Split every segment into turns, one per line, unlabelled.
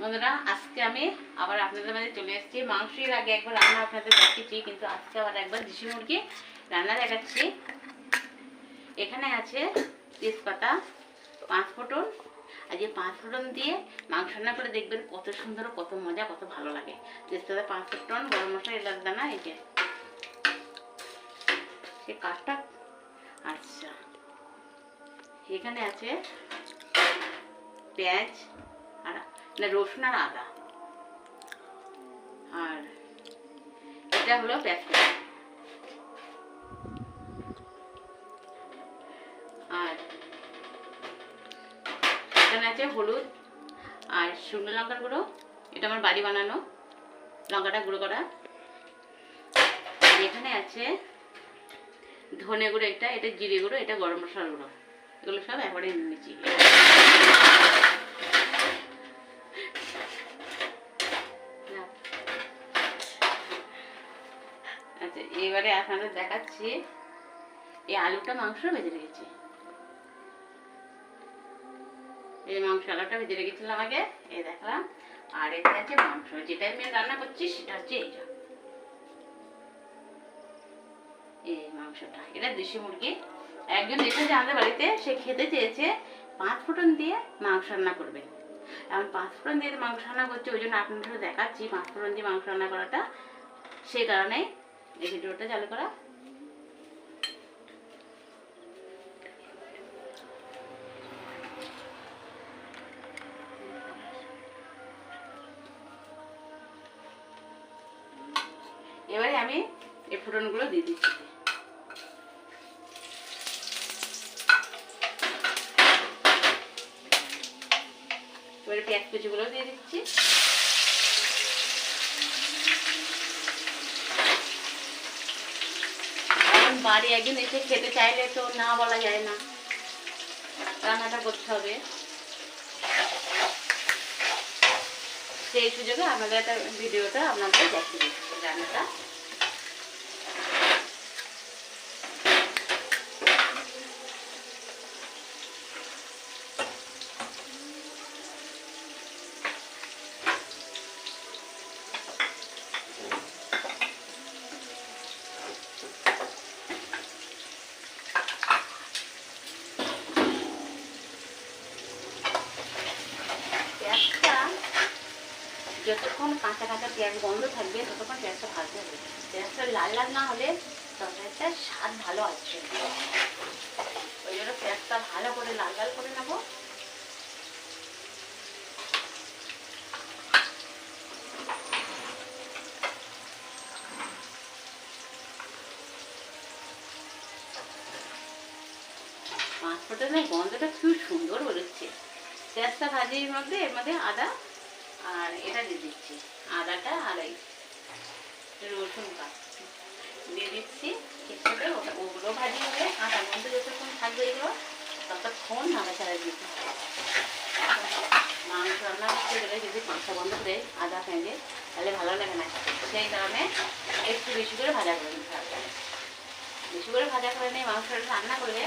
বন্ধুরা, আজকে আমি আবার আপনাদের মাঝে চলে এসেছি। মাংসের আগে একবার রান্না আপনাদের দেখিয়েছি কিন্তু আজকে আবার একবার দেশি মুরগি রান্না দেখাচ্ছি। এখানে আছে তেজপাতা, পাঁচ ফোটন আর যে পাঁচ ফোটন দিয়ে মাংস রান্না করে দেখবেন কত সুন্দর কত মজা, কত ভালো লাগে। তেজপাতা, পাঁচ ফোটন গরম মশলা, এলাচ দানা, এই যে। সে কাঠটা। আচ্ছা। এখানে আছে পেঁয়াজ আর না রসুন আর আদা আর এটা হলো পেঁয়াজ আর এখানে আছে হলুদ আর শুকনো লঙ্কার গুঁড়ো। এটা আমার বাড়ি বানানো। লঙ্কাটা গুঁড়ো করা। এখানে আছে ধনে গুঁড়ো, এটা এটা জিরে গুঁড়ো, এটা গরম মশলার গুঁড়ো। এগুলো সব একবারে নিয়েছি এবারে আপনাদের দেখাচ্ছি, এই আলুটা মাংস ভেজে রেখেছি। এই মাংস আলুটা ভেজে রেখেছিলাম আগে, এই দেখলাম। আর এতে আছে মাংস যেটা আমি রান্না করছি, সেটা হচ্ছে এইটা। এই মাংসটা, এটা দেশি মুরগি। একজন এসেছে আমাদের বাড়িতে, সে খেতে চেয়েছে, পাঁচ ফোড়ন দিয়ে মাংস রান্না করবে। এখন পাঁচ ফোড়ন দিয়ে মাংস রান্না করছে, ওই জন্য আপনাদের দেখাচ্ছি, পাঁচ ফোড়ন দিয়ে মাংস রান্না করাটা সেই কারণে এই ভিডিওটা চালু করা। এবারে আমি এই ফোড়নগুলো দিয়ে দিচ্ছি। এবারে পেঁয়াজ কুচিগুলো দিয়ে দিচ্ছি এখন বাড়ি একজন এসে খেতে চাইলে তো না বলা যায় না। রান্নাটা করতে হবে। সেই সুযোগে আপনাদের একটা ভিডিওটা আপনাদের দেখিয়ে রান্নাটা পেঁয়াজটা যতক্ষণ কাঁচা কাঁচা পেঁয়াজ গন্ধ থাকবে, ততক্ষণ পেঁয়াজটা ভাজতে হবে। পেঁয়াজটা লাল লাল না হলে তরকারিটার স্বাদ ভালো আসছে ওই জন্য পেঁয়াজটা ভালো করে লাল লাল করে নেব। পাঁচ ফোটনের গন্ধটা খুব সুন্দর বেরোচ্ছে। পেঁয়াজটা ভাজির মধ্যে এর মধ্যে আদা আর এটা দিয়ে দিচ্ছি আদাটা আর এই রসুনটা দিয়ে দিচ্ছি কিছুটা ওটা ওগুলো ভাজি হবে আটার মধ্যে যতক্ষণ থাকবে এগুলো, ততক্ষণ নাড়াচাড়া দিতে মাংস রান্না করতে গেলে যদি মাংস বন্ধ করে আদা ফেঁদে তাহলে ভালো লাগে না সেই কারণে একটু বেশি করে ভাজা করে নিতে বেশি করে ভাজা করে নিয়ে মাংসটা রান্না করলে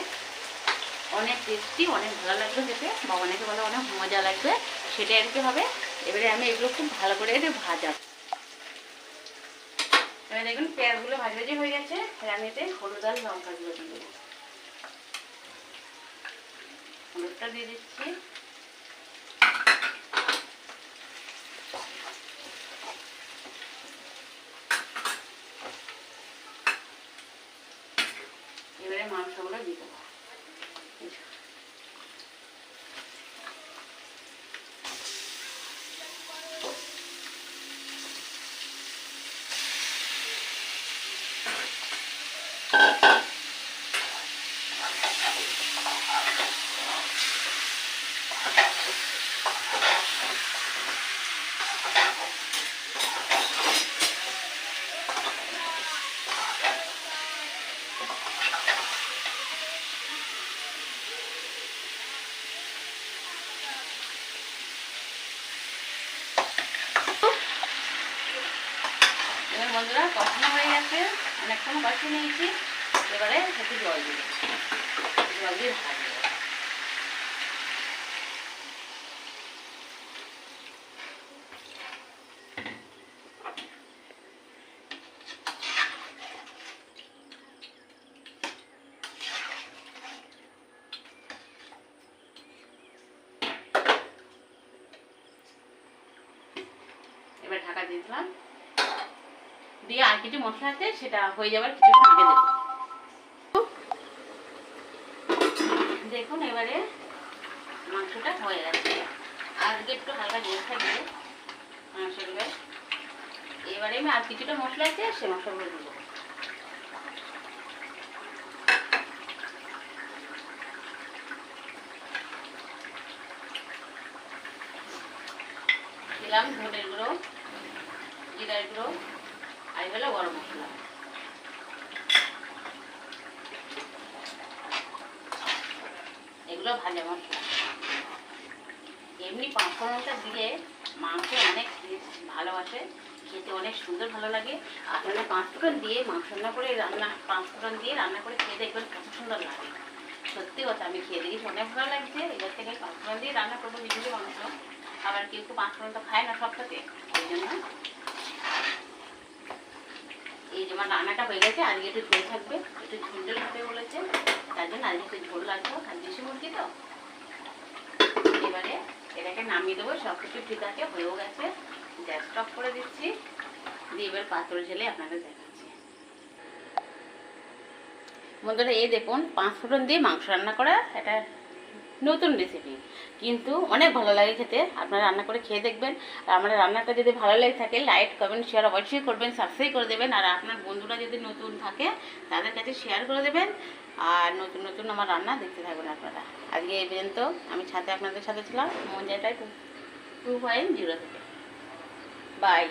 অনেক টেস্টি অনেক ভালো লাগবে খেতে, বা অনেকে বলে অনেক মজা লাগবে আর কি হবে। এবারে আমি এগুলো খুব ভালো করে এটা ভাজা। এবার দেখুন পেঁয়াজগুলো ভাজি ভাজি হয়ে গেছে। এতে হলুদ আর লঙ্কাগুলো দিয়ে দেবো। হলুদটা দিয়ে দিচ্ছি এবারে মাংসগুলো দিয়ে দেবো এই যে। এবার বন্ধুরা কষানো হয়ে গেছে অনেকক্ষণ কষিয়ে নিয়েছি এবারে একটু জল দিয়ে জল দিয়ে ঢাকা দিয়ে আর কিছু মশলা আছে, সেটা হয়ে যাবার দেবো। দেখুন, এবারে মাংসটা হয়ে গেছে। আজকে একটু হালকা এবারে আমি আর কিছুটা মশলা আছে, সে দেবো। দিলাম ধনের গুঁড়ো, জিরার গুঁড়ো। আর এগুলো গরম মশলা। এগুলো ভাজা মশলা। এমনি পাঁচফোড়নটা দিলে মাংস অনেক ভালোবাসে খেতে অনেক সুন্দর ভালো লাগে। আপনারা পাঁচফোড়ন দিয়ে মাংস রান্না করে রান্না, পাঁচফোড়ন দিয়ে রান্না করে খেয়ে দেখবেন কত সুন্দর লাগে। সত্যি কথা, আমি খেয়ে দেখেছি অনেক ভালো লাগছে। এবার থেকে পাঁচফোড়ন দিয়ে রান্না করব বিজুলি মাংস। আবার কেউ কেউ পাঁচফোড়ন তো খায় না সব থেকে ওই জন্য। এই যে আমার রান্নাটা হয়ে গেছে, আজকে একটু ঝোল থাকবে, একটু ঝোল ঝোল হবে বলেছে, তার জন্য আজকে একটু ঝোল লাগবে আর দেশি মুরগি তো। এবারে এটাকে নামিয়ে দেবো সব কিছু ঠিক আছে, হয়েও গেছে। গ্যাস স্টপ করে দিচ্ছি, দিয়ে এবার পাত্র ঝেলে আপনাদের দেখাচ্ছি। বন্ধুরা, এই দেখুন পাঁচ ফোড়ন দিয়ে মাংস রান্না করা, এটা নতুন রেসিপি কিন্তু অনেক ভালো লাগে খেতে। আপনারা রান্না করে খেয়ে দেখবেন। আর আমার রান্নাটা যদি ভালো লাগে থাকে লাইক কমেন্ট শেয়ার অবশ্যই করবেন সাবস্ক্রাইব করে দেবেন। আর আপনার বন্ধুরা যদি নতুন থাকে, তাদের কাছে শেয়ার করে দেবেন। আর নতুন নতুন আমার রান্না দেখতে থাকবেন আপনারা। আজকে এই পর্যন্ত। আমি ছাতে আপনাদের সাথে ছিলাম মঞ্জাটা টু টু পয়েন্ট জিরো থেকে। বাই